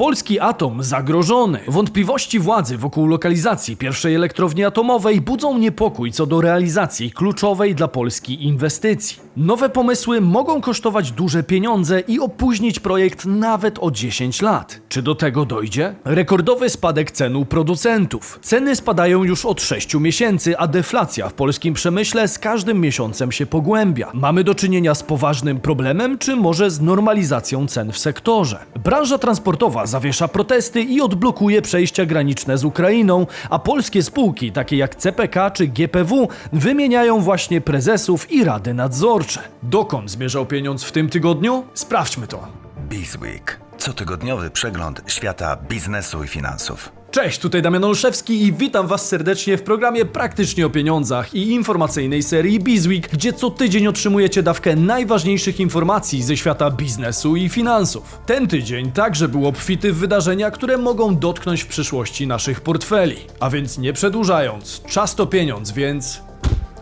Polski atom zagrożony. Wątpliwości władzy wokół lokalizacji pierwszej elektrowni atomowej budzą niepokój co do realizacji kluczowej dla Polski inwestycji. Nowe pomysły mogą kosztować duże pieniądze i opóźnić projekt nawet o 10 lat. Czy do tego dojdzie? Rekordowy spadek cen u producentów. Ceny spadają już od 6 miesięcy, a deflacja w polskim przemyśle z każdym miesiącem się pogłębia. Mamy do czynienia z poważnym problemem, czy może z normalizacją cen w sektorze? Branża transportowa zawiesza protesty i odblokuje przejścia graniczne z Ukrainą, a polskie spółki, takie jak CPK czy GPW, wymieniają właśnie prezesów i rady nadzorcze. Dokąd zmierzał pieniądz w tym tygodniu? Sprawdźmy to. Bizweek. Cotygodniowy przegląd świata biznesu i finansów. Cześć, tutaj Damian Olszewski i witam Was serdecznie w programie Praktycznie o Pieniądzach i informacyjnej serii Bizweek, gdzie co tydzień otrzymujecie dawkę najważniejszych informacji ze świata biznesu i finansów. Ten tydzień także był obfity w wydarzenia, które mogą dotknąć w przyszłości naszych portfeli. A więc nie przedłużając, czas to pieniądz, więc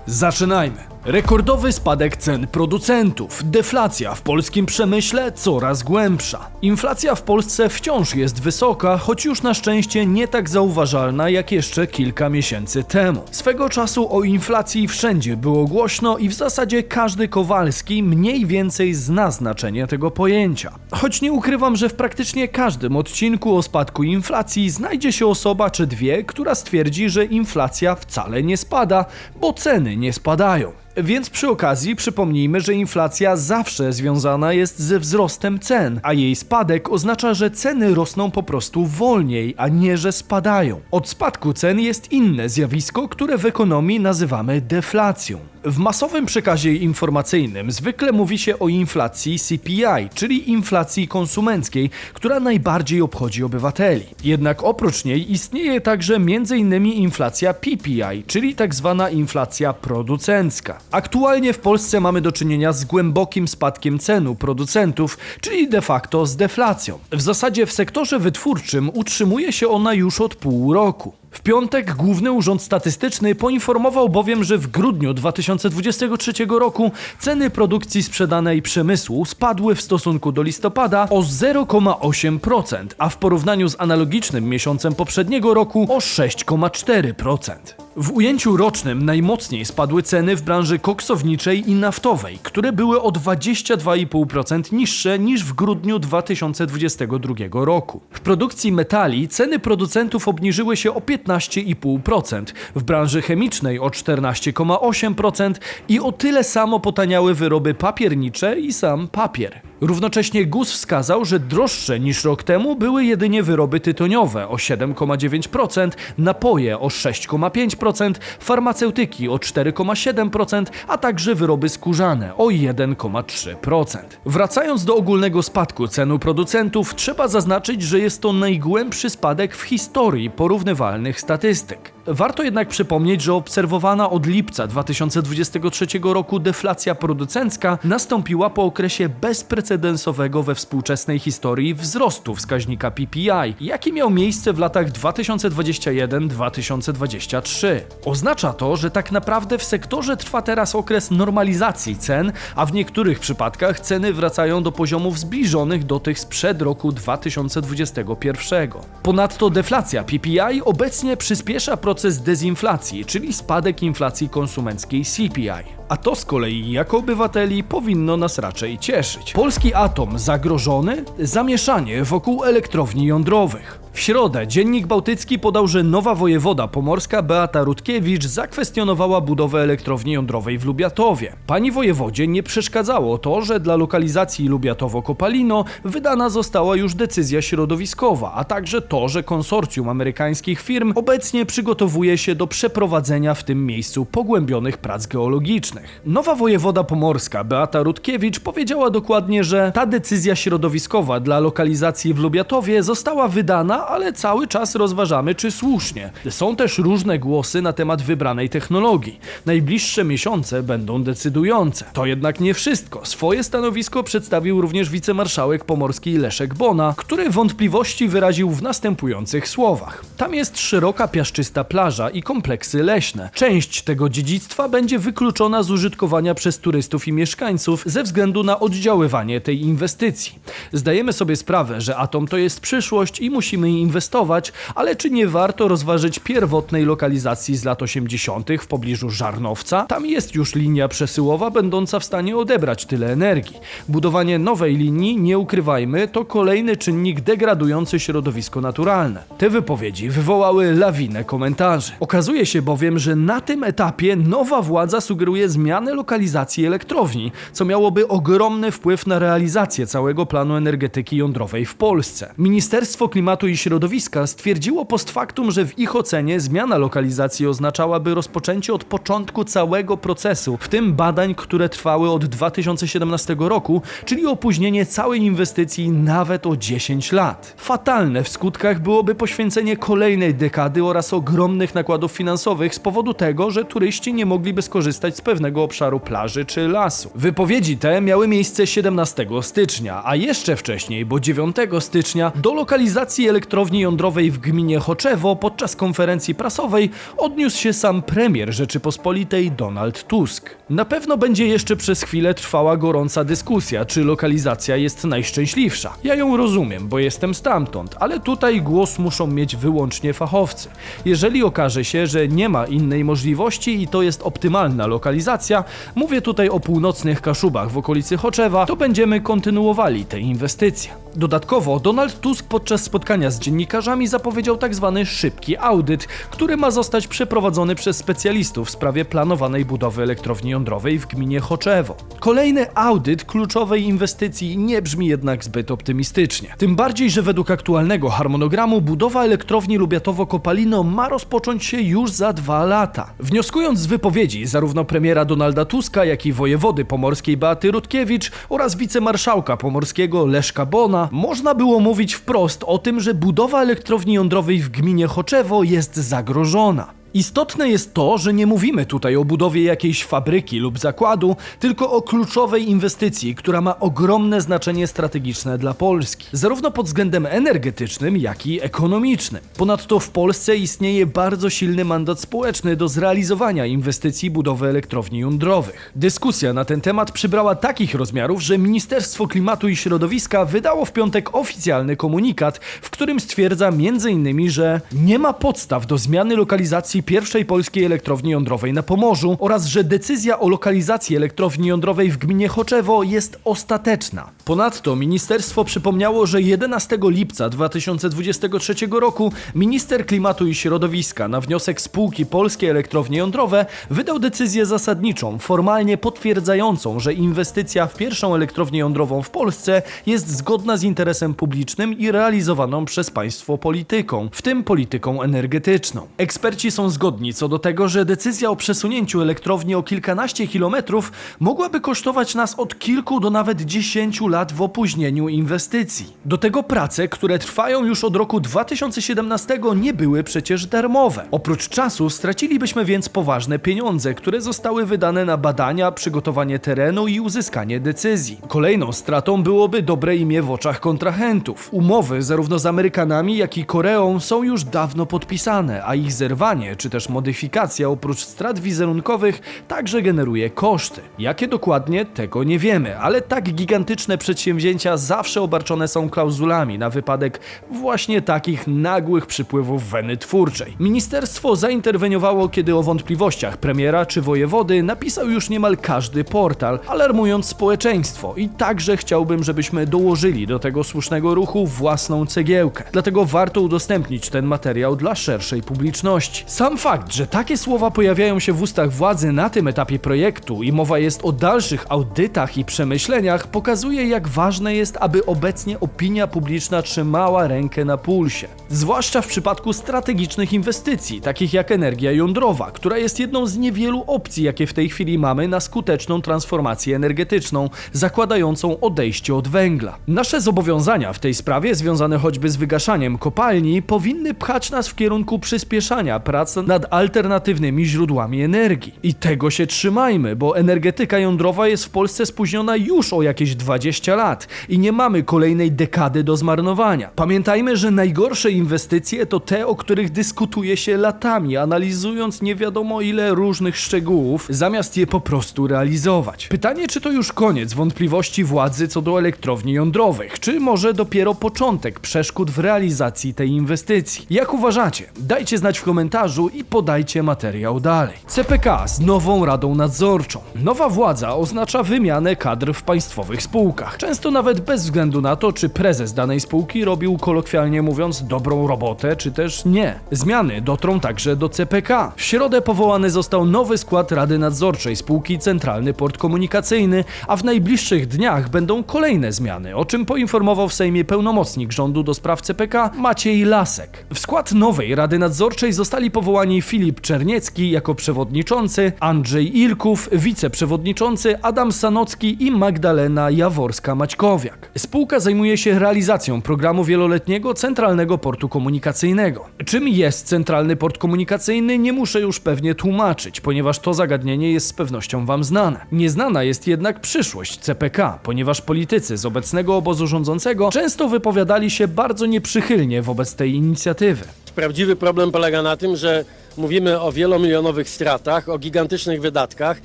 Zaczynajmy. Rekordowy spadek cen producentów, deflacja w polskim przemyśle coraz głębsza. Inflacja w Polsce wciąż jest wysoka, choć już na szczęście nie tak zauważalna jak jeszcze kilka miesięcy temu. Swego czasu o inflacji wszędzie było głośno i w zasadzie każdy Kowalski mniej więcej zna znaczenie tego pojęcia. Choć nie ukrywam, że w praktycznie każdym odcinku o spadku inflacji znajdzie się osoba czy dwie, która stwierdzi, że inflacja wcale nie spada, bo ceny nie spadają. Więc przy okazji przypomnijmy, że inflacja zawsze związana jest ze wzrostem cen, a jej spadek oznacza, że ceny rosną po prostu wolniej, a nie że spadają. Od spadku cen jest inne zjawisko, które w ekonomii nazywamy deflacją. W masowym przekazie informacyjnym zwykle mówi się o inflacji CPI, czyli inflacji konsumenckiej, która najbardziej obchodzi obywateli. Jednak oprócz niej istnieje także m.in. inflacja PPI, czyli tak zwana inflacja producencka. Aktualnie w Polsce mamy do czynienia z głębokim spadkiem cenu producentów, czyli de facto z deflacją. W zasadzie w sektorze wytwórczym utrzymuje się ona już od pół roku. W piątek Główny Urząd Statystyczny poinformował bowiem, że w grudniu 2023 roku ceny produkcji sprzedanej przemysłu spadły w stosunku do listopada o 0,8%, a w porównaniu z analogicznym miesiącem poprzedniego roku o 6,4%. W ujęciu rocznym najmocniej spadły ceny w branży koksowniczej i naftowej, które były o 22,5% niższe niż w grudniu 2022 roku. W produkcji metali ceny producentów obniżyły się o 15,5%, w branży chemicznej o 14,8% i o tyle samo potaniały wyroby papiernicze i sam papier. Równocześnie GUS wskazał, że droższe niż rok temu były jedynie wyroby tytoniowe o 7,9%, napoje o 6,5%, farmaceutyki o 4,7%, a także wyroby skórzane o 1,3%. Wracając do ogólnego spadku cenu producentów, trzeba zaznaczyć, że jest to najgłębszy spadek w historii porównywalnych statystyk. Warto jednak przypomnieć, że obserwowana od lipca 2023 roku deflacja producencka nastąpiła po okresie bezprecedensowego we współczesnej historii wzrostu wskaźnika PPI, jaki miał miejsce w latach 2021-2023. Oznacza to, że tak naprawdę w sektorze trwa teraz okres normalizacji cen, a w niektórych przypadkach ceny wracają do poziomów zbliżonych do tych sprzed roku 2021. Ponadto deflacja PPI obecnie przyspiesza proces dezinflacji, czyli spadek inflacji konsumenckiej CPI. A to z kolei jako obywateli powinno nas raczej cieszyć. Polski atom zagrożony? Zamieszanie wokół elektrowni jądrowych. W środę Dziennik Bałtycki podał, że nowa wojewoda pomorska Beata Rutkiewicz zakwestionowała budowę elektrowni jądrowej w Lubiatowie. Pani wojewodzie nie przeszkadzało to, że dla lokalizacji Lubiatowo-Kopalino wydana została już decyzja środowiskowa, a także to, że konsorcjum amerykańskich firm obecnie przygotowuje się do przeprowadzenia w tym miejscu pogłębionych prac geologicznych. Nowa wojewoda pomorska Beata Rutkiewicz powiedziała dokładnie, że ta decyzja środowiskowa dla lokalizacji w Lubiatowie została wydana, ale cały czas rozważamy, czy słusznie. Są też różne głosy na temat wybranej technologii. Najbliższe miesiące będą decydujące. To jednak nie wszystko. Swoje stanowisko przedstawił również wicemarszałek pomorski Leszek Bona, który wątpliwości wyraził w następujących słowach. Tam jest szeroka piaszczysta plaża i kompleksy leśne. Część tego dziedzictwa będzie wykluczona z użytkowania przez turystów i mieszkańców ze względu na oddziaływanie tej inwestycji. Zdajemy sobie sprawę, że atom to jest przyszłość i musimy inwestować, ale czy nie warto rozważyć pierwotnej lokalizacji z lat 80. w pobliżu Żarnowca? Tam jest już linia przesyłowa będąca w stanie odebrać tyle energii. Budowanie nowej linii, nie ukrywajmy, to kolejny czynnik degradujący środowisko naturalne. Te wypowiedzi wywołały lawinę komentarzy. Okazuje się bowiem, że na tym etapie nowa władza sugeruje zmianę lokalizacji elektrowni, co miałoby ogromny wpływ na realizację całego planu energetyki jądrowej w Polsce. Ministerstwo Klimatu i Środowiska stwierdziło post factum, że w ich ocenie zmiana lokalizacji oznaczałaby rozpoczęcie od początku całego procesu, w tym badań, które trwały od 2017 roku, czyli opóźnienie całej inwestycji nawet o 10 lat. Fatalne w skutkach byłoby poświęcenie kolejnej dekady oraz ogromnych nakładów finansowych z powodu tego, że turyści nie mogliby skorzystać z pewnego obszaru plaży czy lasu. Wypowiedzi te miały miejsce 17 stycznia, a jeszcze wcześniej, bo 9 stycznia, do lokalizacji elektrowni jądrowej w gminie Choczewo podczas konferencji prasowej odniósł się sam premier Rzeczypospolitej Donald Tusk. Na pewno będzie jeszcze przez chwilę trwała gorąca dyskusja, czy lokalizacja jest najszczęśliwsza. Ja ją rozumiem, bo jestem stamtąd, ale tutaj głos muszą mieć wyłącznie fachowcy. Jeżeli okaże się, że nie ma innej możliwości i to jest optymalna lokalizacja, mówię tutaj o północnych Kaszubach w okolicy Choczewa, to będziemy kontynuowali te inwestycje. Dodatkowo Donald Tusk podczas spotkania z dziennikarzami zapowiedział tak zwany szybki audyt, który ma zostać przeprowadzony przez specjalistów w sprawie planowanej budowy elektrowni jądrowej w gminie Choczewo. Kolejny audyt kluczowej inwestycji nie brzmi jednak zbyt optymistycznie. Tym bardziej, że według aktualnego harmonogramu budowa elektrowni Lubiatowo-Kopalino ma rozpocząć się już za dwa lata. Wnioskując z wypowiedzi zarówno premiera Donalda Tuska, jak i wojewody pomorskiej Beaty Rutkiewicz oraz wicemarszałka pomorskiego Leszka Bona, można było mówić wprost o tym, że budowa elektrowni jądrowej w gminie Choczewo jest zagrożona. Istotne jest to, że nie mówimy tutaj o budowie jakiejś fabryki lub zakładu, tylko o kluczowej inwestycji, która ma ogromne znaczenie strategiczne dla Polski, zarówno pod względem energetycznym, jak i ekonomicznym. Ponadto w Polsce istnieje bardzo silny mandat społeczny do zrealizowania inwestycji budowy elektrowni jądrowych. Dyskusja na ten temat przybrała takich rozmiarów, że Ministerstwo Klimatu i Środowiska wydało w piątek oficjalny komunikat, w którym stwierdza m.in., że nie ma podstaw do zmiany lokalizacji pierwszej polskiej elektrowni jądrowej na Pomorzu oraz że decyzja o lokalizacji elektrowni jądrowej w gminie Choczewo jest ostateczna. Ponadto ministerstwo przypomniało, że 11 lipca 2023 roku minister klimatu i środowiska na wniosek spółki Polskie Elektrownie Jądrowe wydał decyzję zasadniczą, formalnie potwierdzającą, że inwestycja w pierwszą elektrownię jądrową w Polsce jest zgodna z interesem publicznym i realizowaną przez państwo polityką, w tym polityką energetyczną. Eksperci są zgodni co do tego, że decyzja o przesunięciu elektrowni o kilkanaście kilometrów mogłaby kosztować nas od kilku do nawet dziesięciu lat w opóźnieniu inwestycji. Do tego prace, które trwają już od roku 2017 nie były przecież darmowe. Oprócz czasu stracilibyśmy więc poważne pieniądze, które zostały wydane na badania, przygotowanie terenu i uzyskanie decyzji. Kolejną stratą byłoby dobre imię w oczach kontrahentów. Umowy zarówno z Amerykanami, jak i Koreą są już dawno podpisane, a ich zerwanie czy też modyfikacja oprócz strat wizerunkowych także generuje koszty. Jakie dokładnie, tego nie wiemy, ale tak gigantyczne przedsięwzięcia zawsze obarczone są klauzulami na wypadek właśnie takich nagłych przypływów weny twórczej. Ministerstwo zainterweniowało, kiedy o wątpliwościach premiera czy wojewody napisał już niemal każdy portal, alarmując społeczeństwo i także chciałbym, żebyśmy dołożyli do tego słusznego ruchu własną cegiełkę. Dlatego warto udostępnić ten materiał dla szerszej publiczności. Sam fakt, że takie słowa pojawiają się w ustach władzy na tym etapie projektu i mowa jest o dalszych audytach i przemyśleniach, pokazuje jak ważne jest, aby obecnie opinia publiczna trzymała rękę na pulsie. Zwłaszcza w przypadku strategicznych inwestycji, takich jak energia jądrowa, która jest jedną z niewielu opcji, jakie w tej chwili mamy na skuteczną transformację energetyczną, zakładającą odejście od węgla. Nasze zobowiązania w tej sprawie, związane choćby z wygaszaniem kopalni, powinny pchać nas w kierunku przyspieszania prac nad alternatywnymi źródłami energii. I tego się trzymajmy, bo energetyka jądrowa jest w Polsce spóźniona już o jakieś 20 lat i nie mamy kolejnej dekady do zmarnowania. Pamiętajmy, że najgorsze inwestycje to te, o których dyskutuje się latami, analizując nie wiadomo ile różnych szczegółów, zamiast je po prostu realizować. Pytanie, czy to już koniec wątpliwości władzy co do elektrowni jądrowych, czy może dopiero początek przeszkód w realizacji tej inwestycji? Jak uważacie? Dajcie znać w komentarzu i podajcie materiał dalej. CPK z nową radą nadzorczą. Nowa władza oznacza wymianę kadr w państwowych spółkach. Często nawet bez względu na to, czy prezes danej spółki robił kolokwialnie mówiąc dobrą robotę, czy też nie. Zmiany dotrą także do CPK. W środę powołany został nowy skład Rady Nadzorczej spółki Centralny Port Komunikacyjny, a w najbliższych dniach będą kolejne zmiany, o czym poinformował w Sejmie pełnomocnik rządu do spraw CPK Maciej Lasek. W skład nowej Rady Nadzorczej zostali powołani Filip Czerniecki jako przewodniczący, Andrzej Ilków, wiceprzewodniczący, Adam Sanocki i Magdalena Jaworska-Maćkowiak. Spółka zajmuje się realizacją programu wieloletniego Centralnego Portu Komunikacyjnego. Czym jest Centralny Port Komunikacyjny, nie muszę już pewnie tłumaczyć, ponieważ to zagadnienie jest z pewnością Wam znane. Nieznana jest jednak przyszłość CPK, ponieważ politycy z obecnego obozu rządzącego często wypowiadali się bardzo nieprzychylnie wobec tej inicjatywy. Prawdziwy problem polega na tym, że mówimy o wielomilionowych stratach, o gigantycznych wydatkach,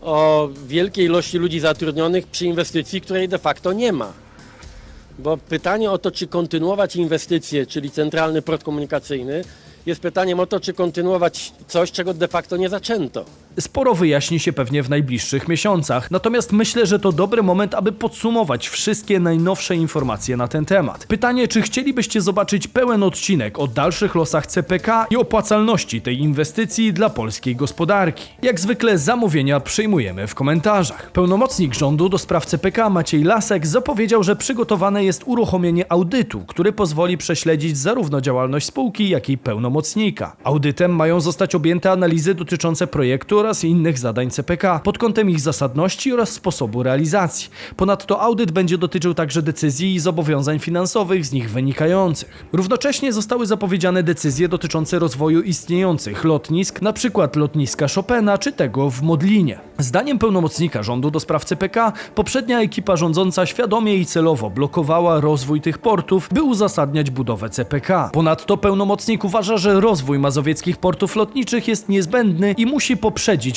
o wielkiej ilości ludzi zatrudnionych przy inwestycji, której de facto nie ma. Bo pytanie o to, czy kontynuować inwestycje, czyli centralny port komunikacyjny, jest pytaniem o to, czy kontynuować coś, czego de facto nie zaczęto. Sporo wyjaśni się pewnie w najbliższych miesiącach, natomiast myślę, że to dobry moment, aby podsumować wszystkie najnowsze informacje na ten temat. Pytanie, czy chcielibyście zobaczyć pełen odcinek o dalszych losach CPK i opłacalności tej inwestycji dla polskiej gospodarki? Jak zwykle zamówienia przyjmujemy w komentarzach. Pełnomocnik rządu do spraw CPK Maciej Lasek zapowiedział, że przygotowane jest uruchomienie audytu, który pozwoli prześledzić zarówno działalność spółki, jak i pełnomocnika. Audytem mają zostać objęte analizy dotyczące projektu oraz innych zadań CPK pod kątem ich zasadności oraz sposobu realizacji. Ponadto audyt będzie dotyczył także decyzji i zobowiązań finansowych z nich wynikających. Równocześnie zostały zapowiedziane decyzje dotyczące rozwoju istniejących lotnisk, np. lotniska Chopina czy tego w Modlinie. Zdaniem pełnomocnika rządu do spraw CPK, poprzednia ekipa rządząca świadomie i celowo blokowała rozwój tych portów, by uzasadniać budowę CPK. Ponadto pełnomocnik uważa, że rozwój mazowieckich portów lotniczych jest niezbędny i musi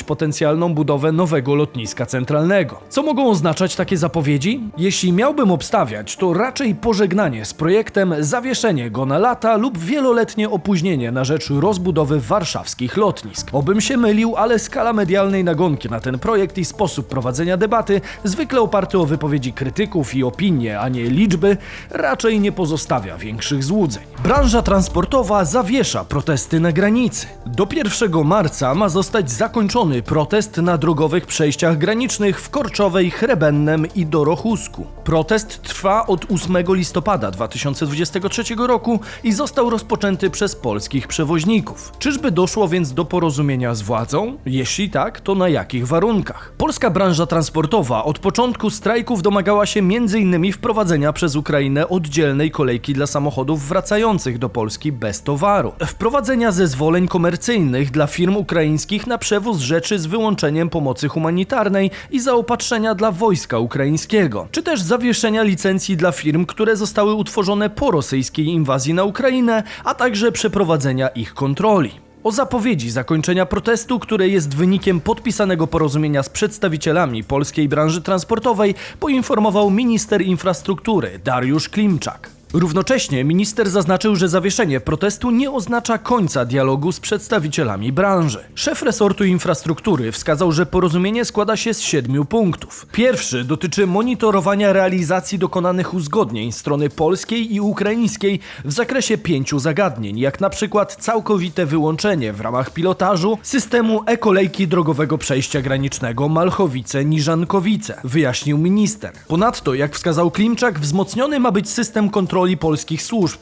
potencjalną budowę nowego lotniska centralnego. Co mogą oznaczać takie zapowiedzi? Jeśli miałbym obstawiać, to raczej pożegnanie z projektem, zawieszenie go na lata lub wieloletnie opóźnienie na rzecz rozbudowy warszawskich lotnisk. Obym się mylił, ale skala medialnej nagonki na ten projekt i sposób prowadzenia debaty, zwykle oparty o wypowiedzi krytyków i opinie, a nie liczby, raczej nie pozostawia większych złudzeń. Branża transportowa zawiesza protesty na granicy. Do 1 marca ma zostać zakończony protest na drogowych przejściach granicznych w Korczowej, Chrebennem i Dorochusku. Protest trwa od 8 listopada 2023 roku i został rozpoczęty przez polskich przewoźników. Czyżby doszło więc do porozumienia z władzą? Jeśli tak, to na jakich warunkach? Polska branża transportowa od początku strajków domagała się m.in. wprowadzenia przez Ukrainę oddzielnej kolejki dla samochodów wracających do Polski bez towaru, wprowadzenia zezwoleń komercyjnych dla firm ukraińskich na przewóz rzeczy z wyłączeniem pomocy humanitarnej i zaopatrzenia dla wojska ukraińskiego, czy też zawieszenia licencji dla firm, które zostały utworzone po rosyjskiej inwazji na Ukrainę, a także przeprowadzenia ich kontroli. O zapowiedzi zakończenia protestu, które jest wynikiem podpisanego porozumienia z przedstawicielami polskiej branży transportowej, poinformował minister infrastruktury Dariusz Klimczak. Równocześnie minister zaznaczył, że zawieszenie protestu nie oznacza końca dialogu z przedstawicielami branży. Szef resortu infrastruktury wskazał, że porozumienie składa się z siedmiu punktów. Pierwszy dotyczy monitorowania realizacji dokonanych uzgodnień strony polskiej i ukraińskiej w zakresie pięciu zagadnień, jak na przykład całkowite wyłączenie w ramach pilotażu systemu e-kolejki drogowego przejścia granicznego Malchowice-Niżankowice, wyjaśnił minister. Ponadto, jak wskazał Klimczak, wzmocniony ma być system kontroli polskich służb,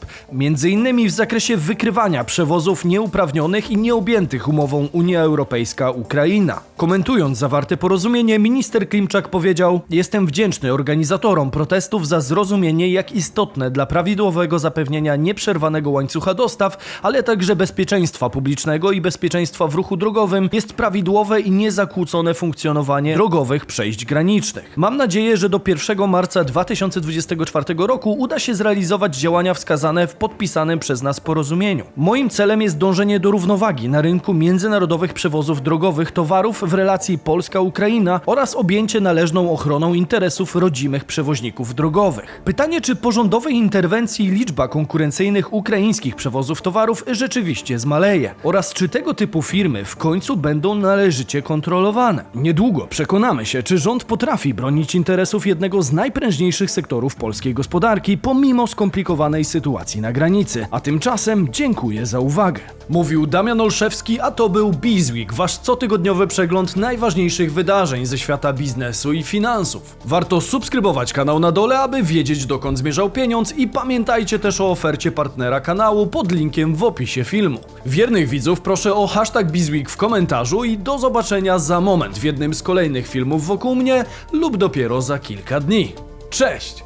innymi w zakresie wykrywania przewozów nieuprawnionych i nieobjętych umową Unia Europejska-Ukraina. Komentując zawarte porozumienie, minister Klimczak powiedział: Jestem wdzięczny organizatorom protestów za zrozumienie, jak istotne dla prawidłowego zapewnienia nieprzerwanego łańcucha dostaw, ale także bezpieczeństwa publicznego i bezpieczeństwa w ruchu drogowym jest prawidłowe i niezakłócone funkcjonowanie drogowych przejść granicznych. Mam nadzieję, że do 1 marca 2024 roku uda się zrealizować działania wskazane w podpisanym przez nas porozumieniu. Moim celem jest dążenie do równowagi na rynku międzynarodowych przewozów drogowych towarów w relacji Polska-Ukraina oraz objęcie należną ochroną interesów rodzimych przewoźników drogowych. Pytanie, czy po rządowej interwencji liczba konkurencyjnych ukraińskich przewozów towarów rzeczywiście zmaleje oraz czy tego typu firmy w końcu będą należycie kontrolowane. Niedługo przekonamy się, czy rząd potrafi bronić interesów jednego z najprężniejszych sektorów polskiej gospodarki pomimo skomplikowanej sytuacji na granicy. A tymczasem dziękuję za uwagę. Mówił Damian Olszewski, a to był Bizweek, wasz cotygodniowy przegląd najważniejszych wydarzeń ze świata biznesu i finansów. Warto subskrybować kanał na dole, aby wiedzieć dokąd zmierzał pieniądz i pamiętajcie też o ofercie partnera kanału pod linkiem w opisie filmu. Wiernych widzów proszę o hashtag Bizweek w komentarzu i do zobaczenia za moment w jednym z kolejnych filmów wokół mnie lub dopiero za kilka dni. Cześć!